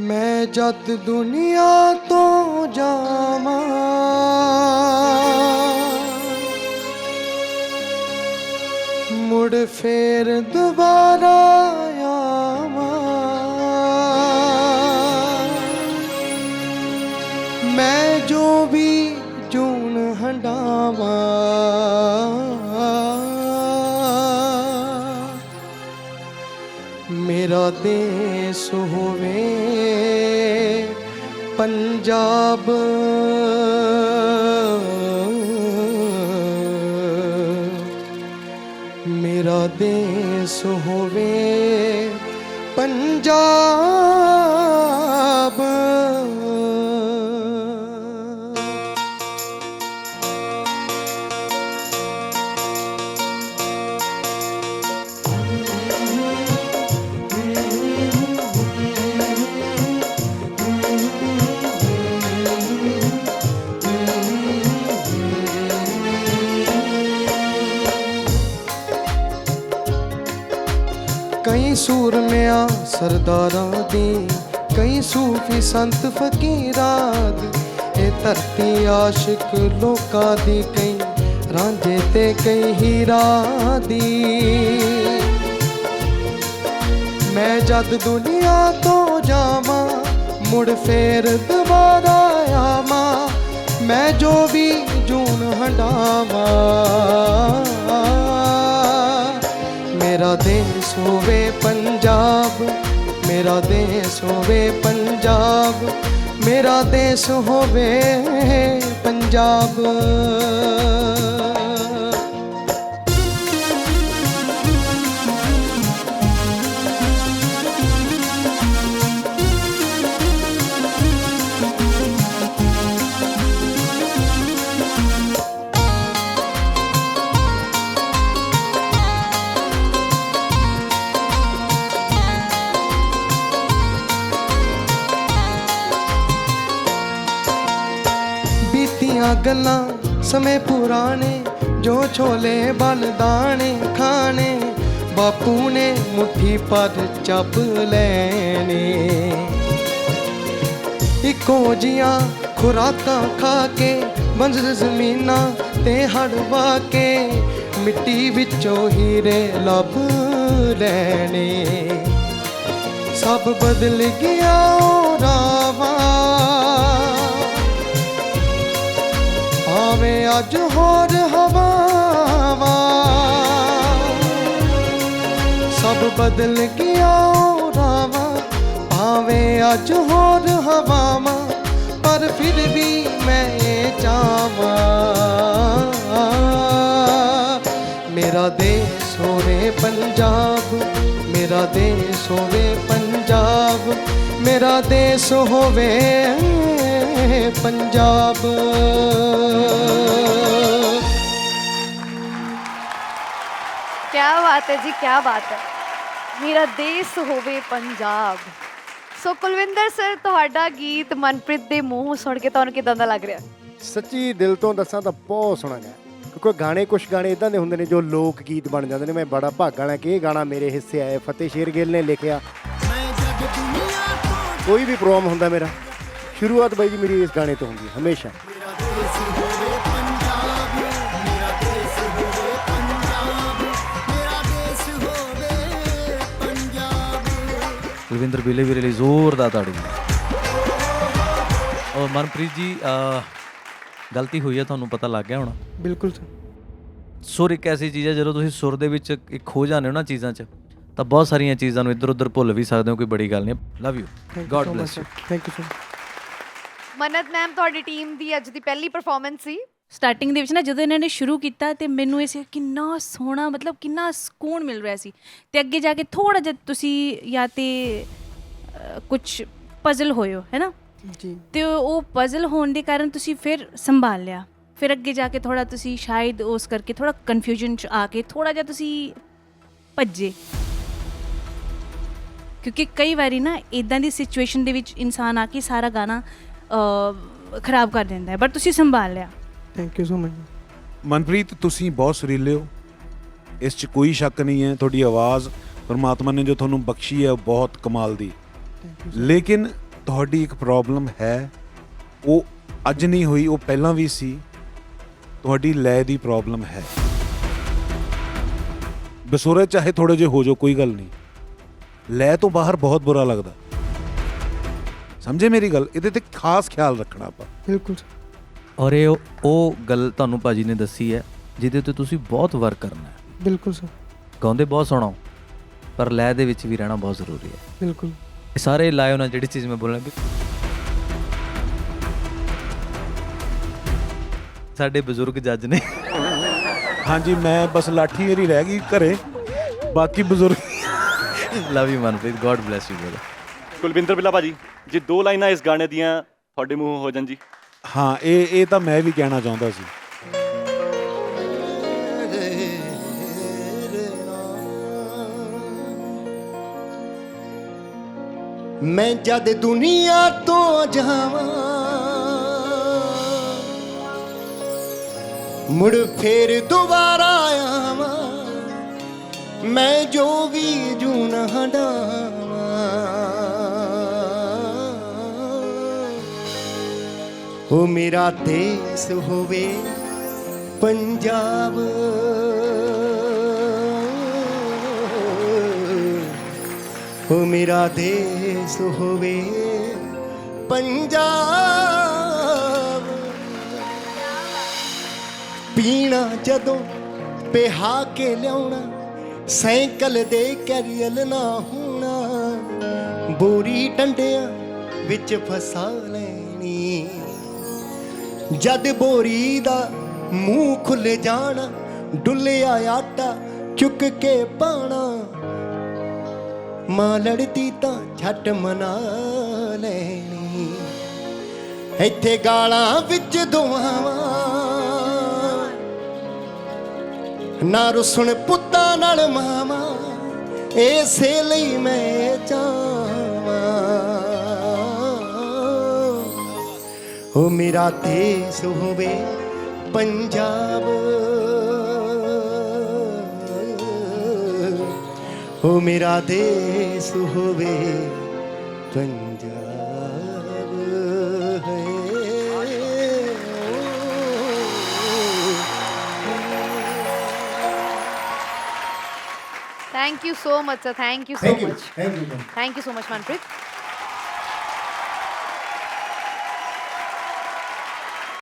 ਮੈਂ ਜਦ ਦੁਨੀਆ ਤੋਂ ਜਾਵਾਂ। ਮੁੜ ਫੇਰ ਦੁਬਾਰਾ ਆਵਾਂ। ਮੈਂ ਜੋ ਵੀ ਜੂਨ ਹੰਡਾਵਾਂ। ਮੇਰਾ ਦੇਸ ਹੋਵੇ ਪੰਜਾਬ। ਮੇਰਾ ਦੇਸ ਹੋਵੇ ਪੰਜਾਬ। ਸੂਰਮਿਆਂ ਸਰਦਾਰਾਂ ਦੀ। ਕਈ ਸੂਫੀ ਸੰਤ ਫਕੀਰਾਂ ਦੀ। ਇਹ ਧਰਤੀ ਆਸ਼ਿਕ ਲੋਕਾਂ ਦੀ ਕਈ, ਰਾਂਝੇ ਤੇ ਕਈ ਹੀਰਾ ਦੀ। ਮੈਂ ਜਦ ਦੁਨੀਆ ਤੋਂ ਜਾਵਾਂ, ਮੁੜ ਫੇਰ ਦੁਬਾਰਾ ਆਵਾਂ। ਮੈਂ ਜੋ ਵੀ ਜੂਨ ਹੰਡਾਵਾਂ ਦੇਸ਼ ਹੋਵੇ ਪੰਜਾਬ ਮੇਰਾ ਦੇਸ਼ ਹੋਵੇ ਪੰਜਾਬ ਮੇਰਾ ਦੇਸ਼ ਹੋਵੇ ਪੰਜਾਬ। ਗੱਲਾਂ ਸਮੇਂ ਪੁਰਾਣੇ, ਜੋ ਛੋਲੇ ਬਲਦਾਣੇ ਖਾਣੇ, ਬਾਪੂ ਨੇ ਮੁਠੀ ਪਰ ਚੱਪ ਲੈਣੇ। ਇੱਕੋ ਜੀਆਂ ਖੁਰਾਕਾਂ ਖਾ ਕੇ ਬੰਜਰ ਜ਼ਮੀਨਾਂ ਤੇ ਹੜਵਾ ਕੇ, ਮਿੱਟੀ ਵਿੱਚੋਂ ਹੀਰੇ ਲੱਭ ਲੈਣੇ। ਸਭ ਬਦਲ ਗਿਆ ਓ ਭਾਵੇਂ ਅੱਜ ਹੋਰ ਹਵਾਵਾਂ ਸਭ ਬਦਲ ਗਿਆ ਰਾਵਾ, ਭਾਵੇਂ ਅੱਜ ਹੋਰ ਹਵਾਵਾਂ, ਪਰ ਫਿਰ ਵੀ ਮੈਂ ਇਹ ਚਾਹਾਂ ਮੇਰਾ ਦੇਸ਼ ਹੋਵੇ ਪੰਜਾਬ, ਮੇਰਾ ਦੇਸ਼ ਹੋਵੇ ਪੰਜਾਬ, ਮੇਰਾ ਦੇਸ਼ ਹੋਵੇ ਪੰਜਾਬ। ਬਾਤ ਹੈ ਜੀ, ਕਿਆ ਬਾਤ ਹੈ। ਮੇਰਾ ਦੇਸ਼ ਹੋਵੇ ਪੰਜਾਬ। ਸੋ ਕੁਲਵਿੰਦਰ ਸਰ ਤੁਹਾਡਾ ਗੀਤ ਮਨਪ੍ਰੀਤ ਦੇ ਮੂੰਹੋਂ ਸੁਣ ਕੇ ਤੁਹਾਨੂੰ ਕਿਦਾਂ ਦਾ ਲੱਗ ਰਿਹਾ? ਸੱਚੀ ਦਿਲ ਤੋਂ ਦੱਸਾਂ ਤਾਂ ਬਹੁਤ ਸੋਹਣਾ ਗਾ। ਕਿਉਂਕਿ ਗਾਣੇ ਕੁਝ ਗਾਣੇ ਇਦਾਂ ਦੇ ਹੁੰਦੇ ਨੇ ਜੋ ਲੋਕ ਗੀਤ ਬਣ ਜਾਂਦੇ ਨੇ। ਮੈਂ ਬੜਾ ਭਾਗਾਂ ਵਾਲਾ ਕਿ ਇਹ ਗਾਣਾ ਮੇਰੇ ਹਿੱਸੇ ਆਇਆ ਫਤਿਹ ਸ਼ੇਰ ਗਿੱਲ ਨੇ ਲਿਖਿਆ। ਕੋਈ ਵੀ ਪ੍ਰੋਗਰਾਮ ਹੁੰਦਾ ਮੇਰਾ। ਸ਼ੁਰੂਆਤ ਬਾਈ ਜੀ ਮੇਰੀ ਇਸ ਗਾਣੇ ਤੋਂ ਹੁੰਦੀ ਹੈ, ਹਮੇਸ਼ਾ। ਕੁਲਵਿੰਦਰ ਬਿੱਲੇ ਵੀਰੇ ਲਈ ਜ਼ੋਰਦਾਰ ਤਾੜੀ ਔਰ ਮਨਪ੍ਰੀਤ ਜੀ ਗਲਤੀ ਹੋਈ ਹੈ ਤੁਹਾਨੂੰ ਪਤਾ ਲੱਗ ਗਿਆ ਹੁਣ। ਬਿਲਕੁਲ ਸਰ। ਸੁਰ ਇੱਕ ਐਸੀ ਚੀਜ਼ ਹੈ ਜਦੋਂ ਤੁਸੀਂ ਸੁਰ ਦੇ ਵਿੱਚ ਇੱਕ ਖੋ ਜਾਂਦੇ ਹੋ ਨਾ ਚੀਜ਼ਾਂ 'ਚ ਤਾਂ ਬਹੁਤ ਸਾਰੀਆਂ ਚੀਜ਼ਾਂ ਨੂੰ ਇੱਧਰ ਉੱਧਰ ਭੁੱਲ ਵੀ ਸਕਦੇ ਹੋ ਕੋਈ ਬੜੀ ਗੱਲ ਨਹੀਂ। Love you god bless you thank you sir Mannat ma'am ਤੁਹਾਡੀ ਟੀਮ ਦੀ ਅੱਜ ਦੀ ਪਹਿਲੀ ਪਰਫਾਰਮੈਂਸ ਸੀ। ਸਟਾਰਟਿੰਗ ਦੇ ਵਿੱਚ ਨਾ ਜਦੋਂ ਇਹਨਾਂ ਨੇ ਸ਼ੁਰੂ ਕੀਤਾ ਤੇ ਮੈਨੂੰ ਇਹ ਸੀ ਕਿੰਨਾ ਸੋਹਣਾ ਮਤਲਬ ਕਿੰਨਾ ਸਕੂਨ ਮਿਲ ਰਿਹਾ ਸੀ। ਤੇ ਅੱਗੇ ਜਾ ਕੇ ਥੋੜਾ ਜਿਹਾ ਤੁਸੀਂ ਜਾਂ ਤੇ ਕੁਝ ਪਜ਼ਲ ਹੋਇਓ ਹੈ ਨਾ? ਜੀ। ਤੇ ਉਹ ਪਜ਼ਲ ਹੋਣ ਦੇ ਕਾਰਨ ਤੁਸੀਂ ਫਿਰ ਸੰਭਾਲ ਲਿਆ। ਫਿਰ ਅੱਗੇ ਜਾ ਕੇ ਥੋੜਾ ਤੁਸੀਂ ਸ਼ਾਇਦ ਉਸ ਕਰਕੇ ਥੋੜਾ ਕਨਫਿਊਜ਼ਨ ਚ ਆ ਕੇ ਥੋੜਾ ਜਿਹਾ ਤੁਸੀਂ ਭੱਜੇ। ਕਿਉਂਕਿ ਕਈ ਵਾਰੀ ਨਾ ਇਦਾਂ ਦੀ ਸਿਚੁਏਸ਼ਨ ਦੇ ਵਿੱਚ ਇਨਸਾਨ ਆ ਕੇ ਸਾਰਾ ਗਾਣਾ ਖਰਾਬ ਕਰ ਦਿੰਦਾ ਹੈ। ਪਰ ਤੁਸੀਂ ਸੰਭਾਲ ਲਿਆ। Thank you so much Manpreet ਤੁਸੀਂ ਬਹੁਤ ਸੁਰੀਲੇ ਹੋ। ਇਸ 'ਚ ਕੋਈ ਸ਼ੱਕ ਨਹੀਂ ਹੈ ਤੁਹਾਡੀ ਆਵਾਜ਼ ਪਰਮਾਤਮਾ ਨੇ ਜੋ ਤੁਹਾਨੂੰ ਬਖਸ਼ੀ ਹੈ ਉਹ ਬਹੁਤ ਕਮਾਲ ਦੀ। ਲੇਕਿਨ ਤੁਹਾਡੀ ਇੱਕ ਪ੍ਰੋਬਲਮ ਹੈ ਉਹ ਅੱਜ ਨਹੀਂ ਹੋਈ ਉਹ ਪਹਿਲਾਂ ਵੀ ਸੀ। ਤੁਹਾਡੀ ਲੈ ਦੀ ਪ੍ਰੋਬਲਮ ਹੈ। ਬਸੁਰੇ ਚਾਹੇ ਥੋੜੇ ਜਿਹੇ ਹੋ ਜਾਓ ਕੋਈ ਗੱਲ ਨਹੀਂ। ਲੈ ਤੋਂ ਬਾਹਰ ਬਹੁਤ ਬੁਰਾ ਲੱਗਦਾ। ਸਮਝੇ ਮੇਰੀ ਗੱਲ? ਇਹਦੇ ਤੇ ਖਾਸ ਖਿਆਲ ਰੱਖਣਾ ਆਪਾਂ। ਬਿਲਕੁਲ ਔਰ ਇਹ ਉਹ- ਗੱਲ ਤੁਹਾਨੂੰ ਭਾਜੀ ਨੇ ਦੱਸੀ ਹੈ ਜਿਹਦੇ ਉੱਤੇ ਤੁਸੀਂ ਬਹੁਤ ਵਰਕ ਕਰਨਾ ਹੈ। ਬਿਲਕੁਲ ਸਰ। ਗਾਉਂਦੇ ਬਹੁਤ ਸੋਹਣਾ ਹੋ, ਪਰ ਲੈ ਦੇ ਵਿੱਚ ਵੀ ਰਹਿਣਾ ਬਹੁਤ ਜ਼ਰੂਰੀ ਹੈ। ਬਿਲਕੁਲ। ਇਹ ਸਾਰੇ ਲਾਇਓ ਨਾ ਜਿਹੜੀ ਚੀਜ਼ ਮੈਂ ਬੋਲਣਾ ਸਾਡੇ ਬਜ਼ੁਰਗ ਜੱਜ ਨੇ। ਹਾਂਜੀ ਮੈਂ ਬਸ ਲਾਠੀ ਮੇਰੀ ਰਹਿ ਗਈ ਘਰੇ। ਬਾਕੀ ਬਜ਼ੁਰਗ love you Manpreet god bless you brother Kulwinder Billa ਭਾਜੀ ਜੇ ਦੋ ਲਾਈਨਾਂ ਇਸ ਗਾਣੇ ਦੀਆਂ ਤੁਹਾਡੇ ਮੂੰਹੋਂ ਹੋ ਜਾਣ ਜੀ। ਹਾਂ, ਇਹ ਇਹ ਤਾਂ ਮੈਂ ਵੀ ਕਹਿਣਾ ਚਾਹੁੰਦਾ ਸੀ। ਮੈਂ ਜਦ ਦੁਨੀਆ ਤੋਂ ਜਾਵਾਂ, ਮੁੜ ਫੇਰ ਦੁਬਾਰਾ ਆਵਾਂ, ਮੈਂ ਜੋ ਵੀ ਜੂਨ ਹੰਡਾਵਾਂ ਉਹ ਮੇਰਾ ਦੇਸ ਹੋਵੇ ਪੰਜਾਬ। ਉਹ ਮੇਰਾ ਦੇਸ ਹੋਵੇ ਪੰਜਾਬ। ਪੀਣਾ ਜਦੋਂ ਪਿਹਾ ਕੇ ਲਿਆਉਣਾ, ਸਾਈਕਲ ਦੇ ਕੈਰੀਅਲ ਨਾ ਹੋਣਾ, ਬੋਰੀ ਡੰਡਿਆਂ ਵਿੱਚ ਫਸਾ ਜਦ ਬੋਰੀ ਦਾ ਮੂੰਹ ਖੁੱਲ ਜਾਣਾ, ਡੁੱਲਿਆ ਆਟਾ ਚੁੱਕ ਕੇ ਪਾਣਾ। ਮਾਂ ਲੜਦੀ ਤਾਂ ਛੱਟ ਮਨਾ ਲੈਣੀ। ਇੱਥੇ ਗਾਲਾਂ ਵਿੱਚ ਦੁਆਵਾਂ। ਨਾ ਰੁਸਣ ਪੁੱਤਾਂ ਨਾਲ ਮਾਵਾ, ਇਸੇ ਲਈ ਮੈਂ ਚਾਹਾਂ। ਹੋ ਮੇਰਾ ਦੇਸ ਹੋਵੇ ਪੰਜਾਬ। ਹੋ ਮੇਰਾ ਦੇਸ ਹੋਵੇ ਪੰਜਾਬ। ਹੈ thank you so much sir thank you so much thank you thank you so much Manpreet